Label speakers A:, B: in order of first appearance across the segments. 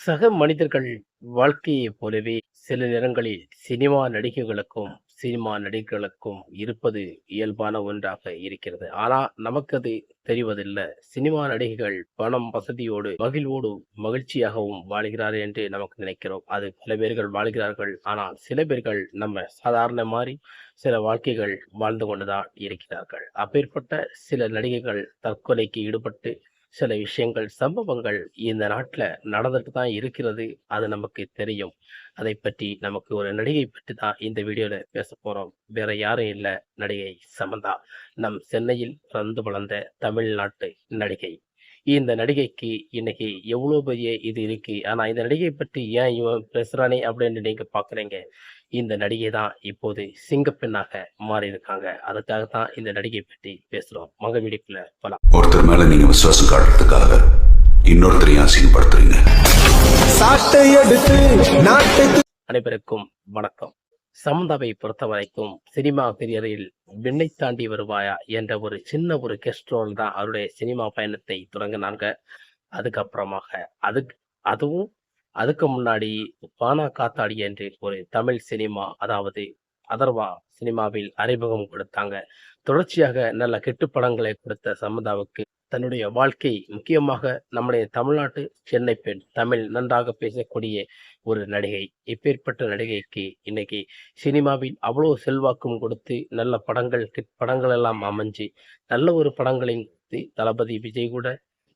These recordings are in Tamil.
A: சக மனிதர்கள் வாழ்க்கையைப் போலவே சில நேரங்களில் சினிமா நடிகைகளுக்கும் சினிமா நடிகர்களுக்கும் இருப்பது இயல்பான ஒன்றாக இருக்கிறது. ஆனா நமக்கு அது தெரிவதில்லை. சினிமா நடிகைகள் பணம் வசதியோடு மகிழ்வோடு மகிழ்ச்சியாகவும் வாழ்கிறார் என்று நமக்கு நினைக்கிறோம். அது பல பேர்கள் வாழ்கிறார்கள். ஆனால் சில பேர்கள் நம்ம சாதாரண மாதிரி சில வாழ்க்கைகள் வாழ்ந்து கொண்டுதான் இருக்கிறார்கள். அப்பேற்பட்ட சில நடிகைகள் தற்கொலைக்கு ஈடுபட்டு சில விஷயங்கள் சம்பவங்கள் இந்த நாட்டில் நடந்துட்டு தான் இருக்கிறது அது நமக்கு தெரியும். அதை பற்றி நமக்கு ஒரு நடிகை பற்றி தான் இந்த வீடியோவில் பேச போகிறோம் வேற யாரும் இல்லை நடிகை சமந்தா. நம் சென்னையில் பிறந்து வளர்ந்த தமிழ்நாட்டு நடிகை. இந்த நடிகைக்கு இன்னைக்கு எவ்வளோ பெரிய இது இருக்கு? ஆனால் இந்த நடிகை பற்றி ஏன் இவன் பேசுகிறானே அப்படின்னு நீங்கள் பார்க்குறீங்க இந்த நடிகை தான் இப்போது சிங்கப்பெண்ணாக மாறி இருக்காங்க அதுக்காக தான் இந்த நடிகை பற்றி பேசுகிறோம் மக வீடியோக்குள்ள போலாம்.
B: ஒருத்தர் மேல நீங்க விசுவாசம் காட்டுறதுக்காக இன்னொருத்தரையும் அசிங்கப்படுத்துறீங்க?
A: அனைவருக்கும் வணக்கம். சமந்தாவை பொறுத்த வரைக்கும் சினிமா கரியரில் விண்ணை தாண்டி வருவாயா என்ற ஒரு சின்ன ஒரு கெஸ்ட்ரோல் தான் அவருடைய சினிமா பயணத்தை தொடங்கினாங்க. அதுக்கப்புறமாக அதுக்கு அதுவும் அதுக்கு முன்னாடி பானா காத்தாடி என்று ஒரு தமிழ் சினிமா அதாவது அதர்வா சினிமாவில் அறிமுகம் கொடுத்தாங்க. தொடர்ச்சியாக நல்ல கெட்டு படங்களை கொடுத்த சமந்தாவுக்கு தன்னுடைய வாழ்க்கை முக்கியமாக நம்முடைய தமிழ்நாட்டு சென்னை பெண் தமிழ் நன்றாக பேசக்கூடிய ஒரு நடிகை. இப்பேற்பட்ட நடிகைக்கு இன்னைக்கு சினிமாவில் அவ்வளோ செல்வாக்கும் கொடுத்து நல்ல படங்கள் படங்கள் எல்லாம் அமைஞ்சு நல்ல ஒரு படங்களையும் கொடுத்து தளபதி விஜய் கூட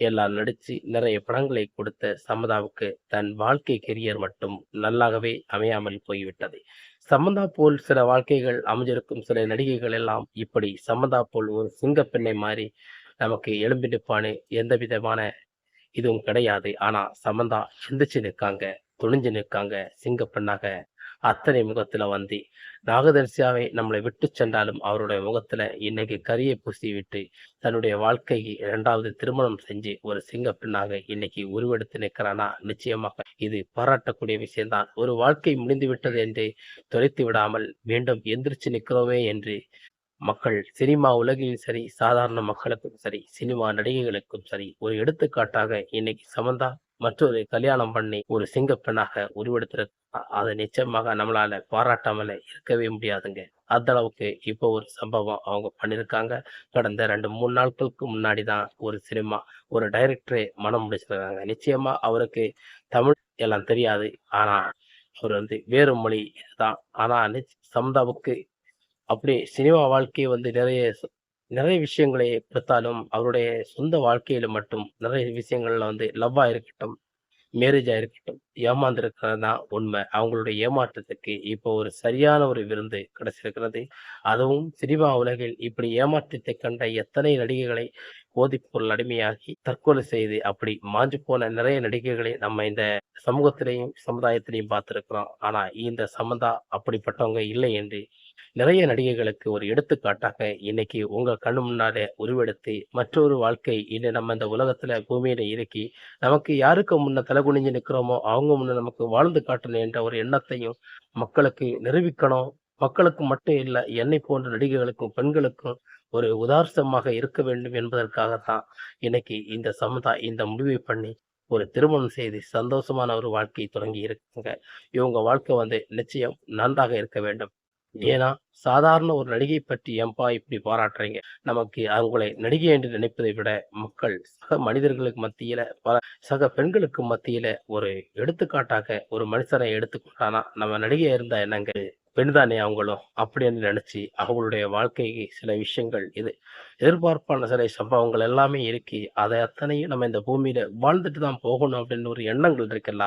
A: எல்லாம் நடித்து நிறைய படங்களை கொடுத்த சமதாவுக்கு தன் வாழ்க்கை கெரியர் மட்டும் நல்லாகவே அமையாமல் போய்விட்டது. சமந்தா போல் சில வாழ்க்கைகள் அமைஞ்சிருக்கும் சில நடிகைகள் எல்லாம் இப்படி சமந்தா போல் ஒரு சிங்கப்பெண்ணை மாறி நமக்கு எழும்பி நிற்பான்னு எந்த விதமான இதுவும் கிடையாது. ஆனா சமந்தா சிந்திச்சு நிற்காங்க. துணிஞ்சு நிற்காங்க. சிங்கப்பெண்ணாக அத்தனை முகத்துல வந்து. நாகதரிசியாவை நம்மளை விட்டு சென்றாலும் அவருடைய முகத்துல இன்னைக்கு கரியை பூசி விட்டு தன்னுடைய வாழ்க்கைக்கு இரண்டாவது திருமணம் செஞ்சு ஒரு சிங்க பெண்ணாக இன்னைக்கு உருவெடுத்து நிற்கிறானா? நிச்சயமாக இது பாராட்டக்கூடிய விஷயம்தான். ஒரு வாழ்க்கை முடிந்து விட்டது என்று தொலைத்து விடாமல் மீண்டும் எந்திரிச்சு நிற்கிறோமே என்று மக்கள் சினிமா உலகிலும் சரி சாதாரண மக்களுக்கும் சரி சினிமா நடிகைகளுக்கும் சரி ஒரு எடுத்துக்காட்டாக இன்னைக்கு சமந்தா மற்றொரு கல்யாணம் பண்ணி ஒரு சிங்கப்பெண்ணாக உருவெடுத்திருக்க அதை நிச்சயமாக நம்மளால பாராட்டாமல இருக்கவே முடியாதுங்க. அந்த அளவுக்கு இப்போ ஒரு சம்பவம் அவங்க பண்ணியிருக்காங்க கடந்த ரெண்டு மூணு நாட்களுக்கு முன்னாடி தான் ஒரு சினிமா ஒரு டைரக்டரே மனம் முடிச்சிருக்காங்க. நிச்சயமா அவருக்கு தமிழ் எல்லாம் தெரியாது. ஆனா அவர் வந்து வேறு மொழி தான். ஆனா சமந்தாவுக்கு அப்படி சினிமா வாழ்க்கை வந்து நிறைய நிறைய விஷயங்களை கொடுத்தாலும் அவருடைய சொந்த வாழ்க்கையில மட்டும் நிறைய விஷயங்கள்ல வந்து லவ்வாக இருக்கட்டும் மேரேஜாக இருக்கட்டும் ஏமாந்திருக்கிறது தான் உண்மை. அவங்களுடைய ஏமாற்றத்துக்கு இப்போ ஒரு சரியான ஒரு விருந்து கிடைச்சிருக்கிறது. அதுவும் சினிமா உலகில் இப்படி ஏமாற்றத்தை கண்ட எத்தனை நடிகைகளை போதைப்பொருள் அடிமையாகி தற்கொலை செய்து அப்படி மாஞ்சு போன நிறைய நடிகைகளை நம்ம இந்த சமூகத்திலையும் சமுதாயத்திலையும் பார்த்துருக்கிறோம். ஆனா இந்த சமந்தா அப்படிப்பட்டவங்க இல்லை என்று நிறைய நடிகைகளுக்கு ஒரு எடுத்துக்காட்டாக இன்னைக்கு உங்க கண்ணு முன்னாலே உருவெடுத்து மற்றொரு வாழ்க்கை இன்னும் நம்ம இந்த உலகத்துல பூமியில இறக்கி நமக்கு யாருக்கு முன்ன தலை குனிஞ்சு நிக்கிறோமோ அவங்க முன்ன நமக்கு வாழ்ந்து காட்டணும் என்ற ஒரு எண்ணத்தையும் மக்களுக்கு நிரூபிக்கணும். மக்களுக்கு மட்டும் இல்லை என்னை போன்ற நடிகைகளுக்கும் பெண்களுக்கும் ஒரு உதாரணமாக இருக்க வேண்டும் என்பதற்காகத்தான் இன்னைக்கு இந்த சமுதா இந்த முடிவை பண்ணி ஒரு திருமணம் செய்து சந்தோஷமான ஒரு வாழ்க்கையை தொடங்கி இருக்காங்க. இவங்க வாழ்க்கை வந்து நிச்சயம் நன்றாக இருக்க வேண்டும். ஏன்னா சாதாரண ஒரு நடிகை பற்றி ஏன்பா இப்படி பாராட்டுறீங்க? நமக்கு அவங்களை நடிகை என்று நினைப்பதை விட மக்கள் சக மனிதர்களுக்கு மத்தியில பல சக பெண்களுக்கு மத்தியில ஒரு எடுத்துக்காட்டாக ஒரு மனுஷனை எடுத்துக்கொண்டானா நம்ம நடிகையா இருந்தா என்னங்க? பெண் தானே அவங்களும் அப்படின்னு நினைச்சு அவங்களுடைய வாழ்க்கைக்கு சில விஷயங்கள் இது எதிர்பார்ப்பான சில சம்பவங்கள் எல்லாமே இருக்கு அதை அத்தனையும் நம்ம இந்த பூமியில வாழ்ந்துட்டு தான் போகணும் அப்படின்னு ஒரு எண்ணங்கள் இருக்குல்ல?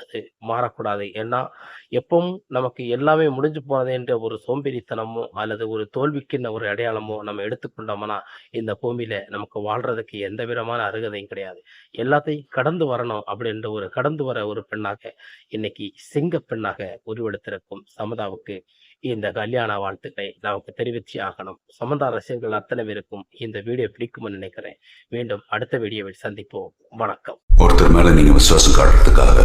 A: அது மாறக்கூடாது. ஏன்னா எப்பவும் நமக்கு எல்லாமே முடிஞ்சு போனது என்ற ஒரு சோம்பேறித்தனமோ அல்லது ஒரு தோல்விக்குன்னு ஒரு அடையாளமோ நம்ம எடுத்துக்கொண்டோம்னா இந்த பூமியில நமக்கு வாழ்றதுக்கு எந்த விதமான அருகதையும் கிடையாது. எல்லாத்தையும் கடந்து வரணும் அப்படின்ற ஒரு கடந்து வர ஒரு பெண்ணாக இன்னைக்கு சிங்க பெண்ணாக உருவெடுத்திருக்கும் சமதாவுக்கு இந்த கல்யாண வாழ்த்துக்களை நமக்கு தெரிவிச்சு ஆகணும். சமந்தா ரசிகர்கள் அத்தனை பேருக்கும் இந்த வீடியோ பிடிக்கும்னு நினைக்கிறேன். மீண்டும் அடுத்த வீடியோவில் சந்திப்போம். வணக்கம்.
B: ஒருத்தர் மேல நீங்க விசுவாசம் காட்டுறதுக்காக